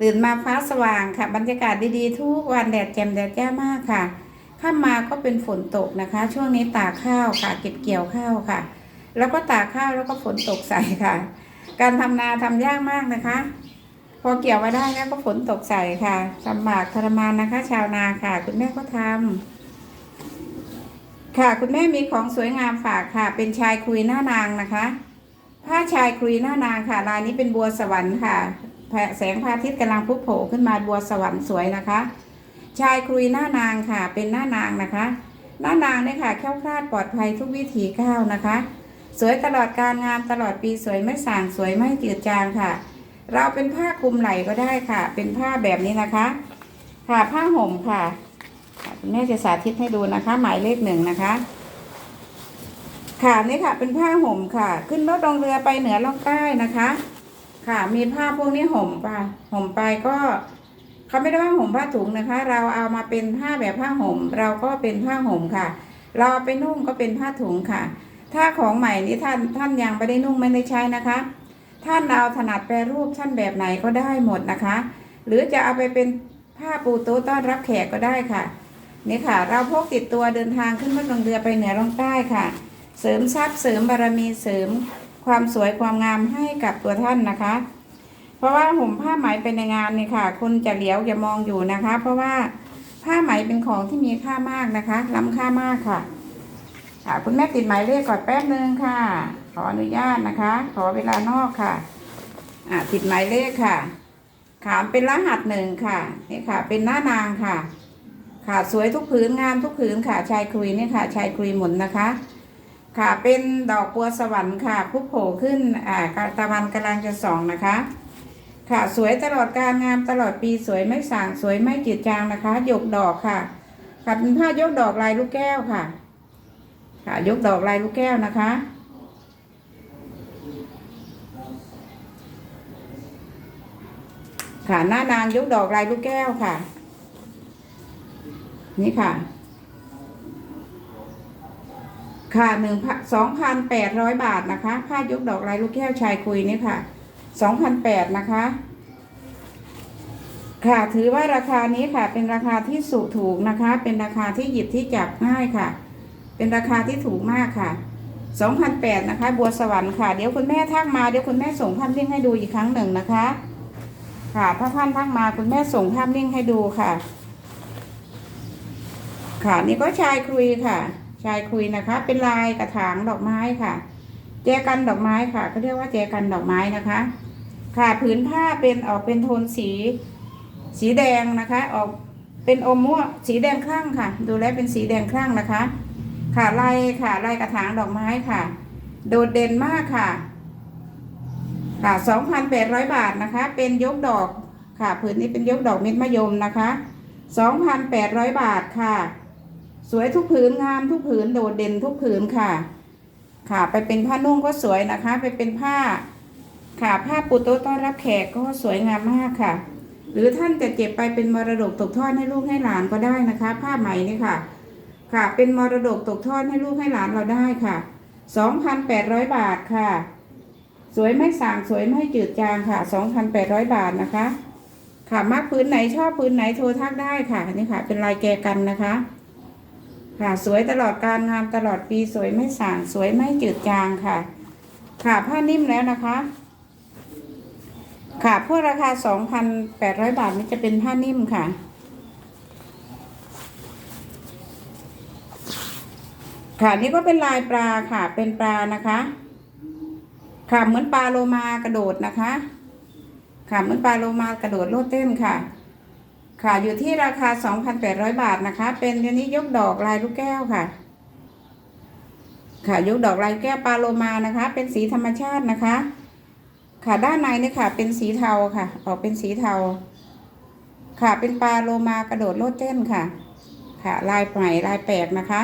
ตื่นมาฟ้าสว่างค่ะ บรรยากาศดีๆ ทุกวันแดดแจ่มแดดแจ่มากค่ะข้ามมาก็เป็นฝนตกนะคะ ช่วงนี้ตากข้าวค่ะ เก็บเกี่ยวข้าวค่ะ แล้วก็ตากข้าวแล้วก็ฝนตกใส่ค่ะ การทำนาทำยากมากนะคะ พอเกี่ยวมาได้แล้วก็ฝนตกใส่ค่ะลำบากทรมานนะคะ ชาวนาค่ะ คุณแม่ก็ทำค่ะคุณแม่มีของสวยงามฝากค่ะ เป็นชายคุยหน้านางนะคะ ผ้าชายคุยหน้านางค่ะลายนี้เป็นบัวสวรรค์ค่ะ แสงพระอาทิตย์กำลังพุโผล่ขึ้นมาบัวสวรรค์สวยนะคะ ชายคุยหน้านางค่ะ เป็นหน้านางนะคะ หน้านางเนี่ยค่ะแค้วคลาดปลอดภัยทุกวิถีก้าวนะคะ สวยตลอดการงานตลอดปีสวยไม่ส่างสวยไม่จืดจางค่ะ เราเป็นผ้าคลุมไหล่ก็ได้ค่ะ เป็นผ้าแบบนี้นะคะ ค่ะผ้าห่มค่ะค่ะคุณแม่จะสาธิตให้ดูนะคะ หมายเลขหนึ่งนะคะค่ะนี่ค่ะเป็นผ้าห่มค่ะ ขึ้นรถลงเรือไปเหนือล่องใต้นะคะ ค่ะ มีผ้าพวกนี้ห่มไปห่มไปก็เขาไม่ได้ว่าห่มผ้าถุงนะคะ เราเอามาเป็นผ้าแบบผ้าห่ม เราก็เป็นผ้าห่มค่ะ เราไปนุ่งก็เป็นผ้าถุงค่ะ ถ้าของใหม่นี้ท่านท่านยังไม่ได้นุ่งไม่ได้ใช้นะคะ ท่านเอาถนัดแปรรูปท่านแบบไหนก็ได้หมดนะคะ หรือจะเอาไปเป็นผ้าปูโต๊ะต้อนรับแขกก็ได้ค่ะนี่ค่ะ เราพกติดตัวเดินทางขึ้นรถลงเรือไปเหนือล่องใต้ค่ะ เสริมทรัพย์เสริมบารมีเสริม ความสวยความงามให้กับตัวท่านนะคะ เพราะว่าห่มผ้าไหมเป็นในงานนี่ค่ะ คนจะเหลียวจะมองอยู่นะคะ เพราะว่าผ้าไหมเป็นของที่มีค่ามากนะคะ ล้ำค่ามากค่ะค่ะคุณแม่ติดหมายเลขก่อนแป๊บนึงค่ะ ขออนุญาตนะคะ ขอเวลานอกค่ะอ่าติดหมายเลขค่ะ ขามเป็นรหัสหนึ่งค่ะนี่ค่ะ เป็นหน้านางค่ะ ค่ะสวยทุกผืนงามทุกผืนค่ะชายคุยนี่ค่ะชายคุยหมุนนะคะ ค่ะเป็นดอกบัวสวรรค์ค่ะผู้โผล่ขึ้นอ่าตะวันกำลังจะส่องนะคะ ค่ะสวยตลอดการงามตลอดปีสวยไม่สางสวยไม่จืดจางนะคะ ยกดอกค่ะค่ะเป็นผ้ายกดอกลายลูกแก้วค่ะ ค่ะยกดอกลายลูกแก้วนะคะ ค่ะหน้านางยกดอกลายลูกแก้วค่ะ นี่ค่ะ ค่ะหนึ่งสองพันแปดร้อยบาทนะคะผ้ายกดอกลายลูกแก้วชายคุยนี่ค่ะสองพันแปดนะคะ ค่ะถือว่าราคานี้ค่ะ เป็นราคาที่สูถูกนะคะ เป็นราคาที่หยิบที่จับง่ายค่ะ เป็นราคาที่ถูกมากค่ะสองพันแปดนะคะ บัวสวรรค์ค่ะ เดี๋ยวคุณแม่ทักมาเดี๋ยวคุณแม่ส่งภาพลิงให้ดูอีกครั้งหนึ่งนะคะ ค่ะถ้าท่านทักมาคุณแม่ส่งภาพลิงให้ดูค่ะ ค่ะนี่ก็ชายคุยค่ะ ชายคุยนะคะ เป็นลายกระถางดอกไม้ค่ะ แจกันดอกไม้ค่ะเขาเรียกว่าแจกันดอกไม้นะคะ ค่ะผืนผ้าเป็นออกเป็นโทนสี สีแดงนะคะ ออกเป็นอมม่วงสีแดงคลั่งค่ะ ดูแลวเป็นสีแดงคลั่งนะคะ ค่ะลายค่ะลายกระถางดอกไม้ค่ะ โดดเด่นมากค่ะ ค่ะสองพันแปดร้อยบาทนะคะ เป็นยกดอกค่ะผืนนี้เป็นยกดอกเม็ดมะยมนะคะสองพันแปดร้อยบาทค่ะ สวยทุกผืนงามทุกผืนโดดเด่นทุกผืนค่ะ ค่ะ ไปเป็นผ้านุ่งก็สวยนะคะ ไปเป็นผ้า ค่ะผ้าปูโต๊ะต้อนรับแขกก็สวยงามมากค่ะ หรือท่านจะเก็บไปเป็นมรดกตกทอดให้ลูกให้หลานก็ได้นะคะ ผ้าไหมนี่ค่ะ ค่ะ เป็นมรดกตกทอดให้ลูกให้หลานเราได้ค่ะสองพันแปดร้อยบาทค่ะ สวยไม่สางสวยไม่จืดจางค่ะสองพันแปดร้อยบาทนะคะ ค่ะมากพื้นไหนชอบพื้นไหนโทรทักได้ค่ะนี่ค่ะ เป็นลายแกกันนะคะ ค่ะ สวยตลอดการงานตลอดปีสวยไม่สางสวยไม่จืดจางค่ะ ค่ะผ้านิ่มแล้วนะคะ ค่ะพวกราคาสองพันแปดร้อยบาทนี่จะเป็นผ้านิ่มค่ะ ค่ะนี่ก็เป็นลายปลาค่ะ เป็นปลานะคะ ค่ะเหมือนปลาโลมากระโดดนะคะ ค่ะเหมือนปลาโลมากระโดดโลดเต้นค่ะ ค่ะ อยู่ที่ราคา 2,800 บาทนะคะ เป็นอันนี้ยกดอกลายลูกแก้วค่ะ ค่ะยกดอกลายแก้วปาโลมานะคะ เป็นสีธรรมชาตินะคะ ค่ะด้านในเนี่ยค่ะ เป็นสีเทาค่ะ ออกเป็นสีเทา ค่ะเป็นปลาโลมากระโดดโลดเต้นค่ะ ค่ะ ลายใหม่ลายแปลกนะคะ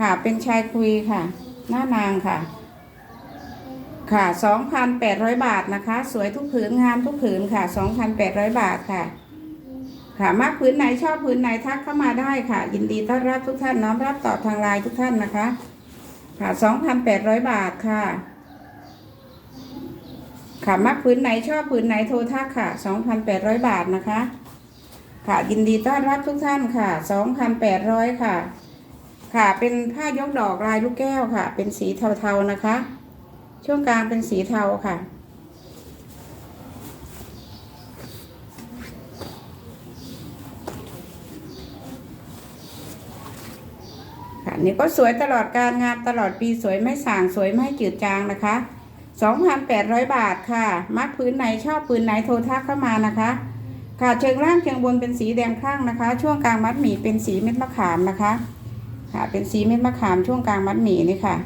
ค่ะเป็นชายคุยค่ะ หน้านางค่ะค่ะ 2,800 บาทนะคะ สวยทุกผืนงามทุกผืนค่ะ 2,800 บาทค่ะ ค่ะมากผืนไหนชอบผืนไหนทักเข้ามาได้ค่ะ ยินดีต้อนรับทุกท่านน้อมรับตอบทางไลน์ทุกท่านนะคะ ค่ะ2,800บาทค่ะ ค่ะมักผืนไหนชอบผืนไหนโทรทักค่ะ2,800บาทนะคะ ค่ะยินดีต้อนรับทุกท่านค่ะ2,800ค่ะ ค่ะเป็นผ้ายกดอกลายลูกแก้วค่ะ เป็นสีเทาๆนะคะ ช่วงกลางเป็นสีเทาค่ะ ค่ะนี่ก็สวยตลอดการงานตลอดปีสวยไม่ส่างสวยไม่จืดจางนะคะ 2,800 บาทค่ะ มัดพื้นไหนชอบพื้นไหนโทรทักเข้ามานะคะ ค่ะเชิงล่างเชิงบนเป็นสีแดงครั่งนะคะ ช่วงกลางมัดหมี่เป็นสีเม็ดมะขามนะคะ ค่ะเป็นสีเม็ดมะขามช่วงกลางมัดหมี่นี่ค่ะ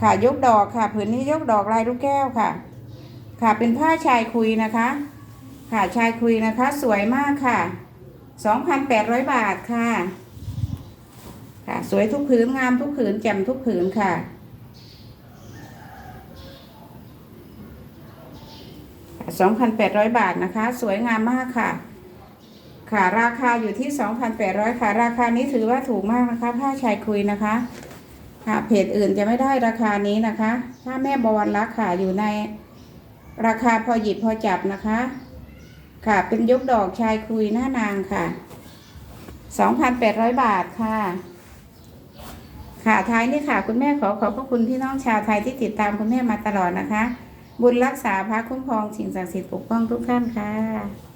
ค่ะยกดอกค่ะผืนนี้ยกดอกลายลูกแก้วค่ะ ค่ะเป็นผ้าชายคุยนะคะ ค่ะชายคุยนะคะ สวยมากค่ะ 2,800 บาทค่ะ ค่ะ สวยทุกผืนงามทุกผืนแจ่มทุกผืนค่ะ 2,800 บาทนะคะ สวยงามมากค่ะ ค่ะราคาอยู่ที่ 2,800 ค่ะ ราคานี้ถือว่าถูกมากนะคะ ผ้าชายคุยนะคะ ค่ะเพจอื่นจะไม่ได้ราคานี้นะคะถ้าแม่บวรรักค่ะอยู่ในราคาพอหยิบพอจับนะคะ ค่ะเป็นยกดอกชายคุยหน้านางค่ะ 2,800 บาทค่ะ ค่ะท้ายนี่ค่ะ คุณแม่ขอขอบพระคุณพี่น้องชาวไทยที่ติดตามคุณแม่มาตลอดนะคะ บุญรักษาพระคุ้มครองสิ่งศักดิ์สิทธิ์ปกป้องทุกท่านค่ะ